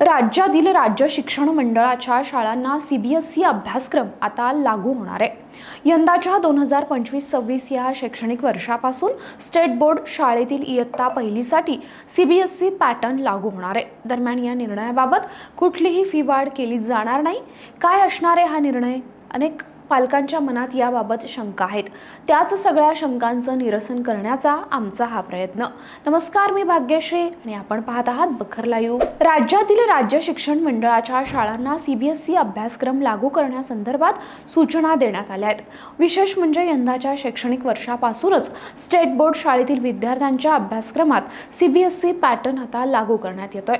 राज्यातील राज्य शिक्षण मंडळाच्या शाळांना सी बी एस ई अभ्यासक्रम आता लागू होणार आहे. यंदाच्या दोन हजार पंचवीस सव्वीस या शैक्षणिक वर्षापासून स्टेट बोर्ड शाळेतील इयत्ता पहिलीसाठी C B S E pattern लागू होणार आहे. दरम्यान या निर्णयाबाबत कुठलीही फी वाढ केली जाणार नाही. काय असणार आहे हा निर्णय? अनेक पालकांच्या मनात याबाबत शंका आहेत. त्याच सगळ्या शंकांचं निरसन करण्याचा आमचा हा प्रयत्न. नमस्कार मी भाग्यश्री आणि आपण पाहत आहात बखर लाईव्ह. राज्यातील राज्य शिक्षण मंडळाच्या शाळांना सीबीएसई अभ्यासक्रम लागू करण्यासंदर्भात सूचना देण्यात आल्या आहेत. विशेष म्हणजे यंदाच्या शैक्षणिक वर्षापासूनच स्टेट बोर्ड शाळेतील विद्यार्थ्यांच्या अभ्यासक्रमात सीबीएसई पॅटर्न आता लागू करण्यात येतोय.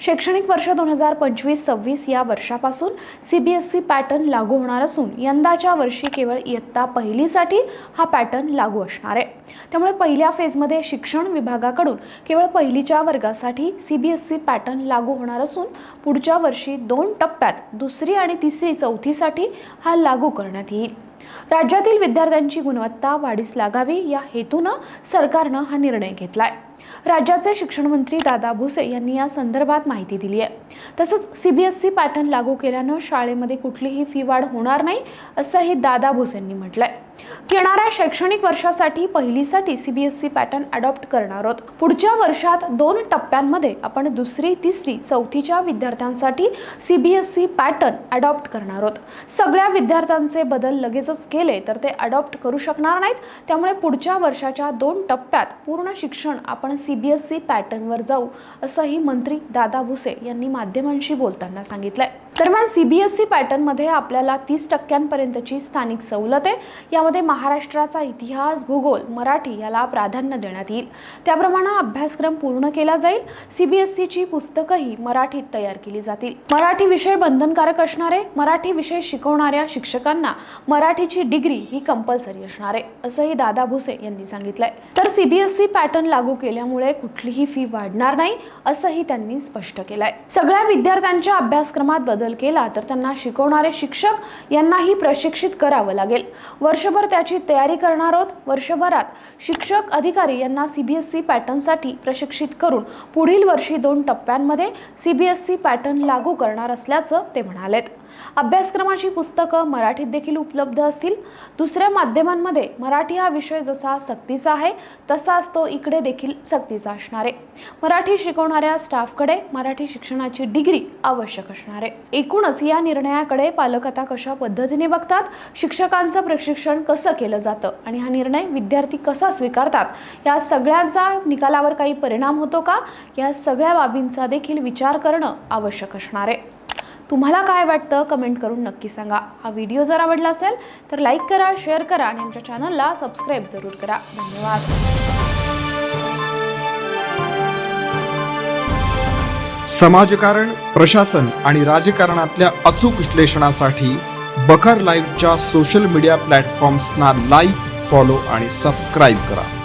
शैक्षणिक वर्ष दोन हजार पंचवीस सव्वीस या वर्षापासून C B S C pattern लागू होणार असून यंदाच्या वर्षी केवळ इयत्ता पहिलीसाठी हा पॅटर्न लागू असणार आहे. त्यामुळे पहिल्या फेजमध्ये शिक्षण विभागाकडून केवळ पहिलीच्या वर्गासाठी C B S C pattern लागू होणार असून पुढच्या वर्षी दोन टप्प्यात दुसरी आणि तिसरी चौथीसाठी हा लागू करण्यात येईल. राज्यातील विद्यार्थ्यांची गुणवत्ता वाढीस लागावी या हेतूनं सरकारनं हा निर्णय घेतलाय. राज्याचे शिक्षण मंत्री दादा भुसे यांनी या संदर्भात माहिती दिली आहे. तसंच सीबीएसई पॅटर्न लागू केल्यानं शाळेमध्ये कुठलीही फी वाढ होणार नाही असंही दादा भुसेंनी म्हटलंय. येणाऱ्या शैक्षणिक वर्षासाठी पहिलीसाठी सीबीएसई पॅटर्न अडॉप्ट करणार आहोत. पुढच्या वर्षात दोन टप्प्यांमध्ये आपण दुसरी तिसरी चौथीच्या विद्यार्थ्यांसाठी सीबीएसई पॅटर्न अडॉप्ट करणार आहोत. सगळ्या विद्यार्थ्यांचे बदल लगेचच केले तर ते अडॉप्ट करू शकणार नाहीत. त्यामुळे पुढच्या वर्षाच्या दोन टप्प्यात पूर्ण शिक्षण आपण सीबीएसई पॅटर्नवर जाऊ असंही मंत्री दादा भुसे यांनी माध्यमांशी बोलताना सांगितलंय. दरम्यान सीबीएसई पॅटर्नमध्ये आपल्याला तीस टक्क्यांपर्यंतची स्थानिक सवलत आहे. यामध्ये महाराष्ट्राचा इतिहास भूगोल मराठी याला प्राधान्य देण्यात येईल. त्याप्रमाणे अभ्यासक्रम पूर्ण केला जाईल. सीबीएसईची पुस्तकंही मराठीत तयार केली जातील. मराठी विषय बंधनकारक असणारे मराठी विषय शिकवणाऱ्या शिक्षकांना मराठीची डिग्री ही कंपल्सरी असणार आहे असंही दादा भुसे यांनी सांगितलंय. तर सीबीएसई पॅटर्न लागू केल्यामुळे कुठलीही फी वाढणार नाही असंही त्यांनी स्पष्ट केलंय. सगळ्या विद्यार्थ्यांच्या अभ्यासक्रमात बदल केला तर त्यांना शिकवणारे शिक्षक यांनाही प्रशिक्षित करावं लागेल. वर्षभर त्याची तयारी करणार आहोत वर्षभरात शिक्षक अधिकारी यांना सीबीएसई पॅटर्नसाठी प्रशिक्षित करून पुढील वर्षी दोन टप्प्यांमध्ये सीबीएसई पॅटर्न लागू करणार असल्याचं ते म्हणालेत. अभ्यासक्रमाची पुस्तकं मराठीत देखील उपलब्ध असतील. दुसऱ्या माध्यमांमध्ये मराठी हा विषय जसा सक्तीचा आहे तसाच तो इकडे देखील सक्तीचा असणार आहे. मराठी शिकवणाऱ्या स्टाफकडे मराठी शिक्षणाची डिग्री आवश्यक असणार आहे. एकूणच या निर्णयाकडे पालक आता कशा पद्धतीने बघतात शिक्षकांचं प्रशिक्षण कसं केलं जातं आणि हा निर्णय विद्यार्थी कसा स्वीकारतात या सगळ्यांचा निकालावर काही परिणाम होतो का? या सगळ्या बाबींचा देखील विचार करणं आवश्यक असणार आहे. तुम्हाला काय वाटतं? कमेंट करून नक्की सांगा. हा व्हिडिओ जर आवडला असेल तर लाईक करा शेअर करा आणि आमच्या चॅनलला सबस्क्राईब जरूर करा. धन्यवाद. समाजकारण प्रशासन आणि राजकारणातल्या अचूक विश्लेषणासाठी बखर लाईव्हच्या सोशल मीडिया प्लॅटफॉर्म्सना लाईक फॉलो आणि सबस्क्राईब करा.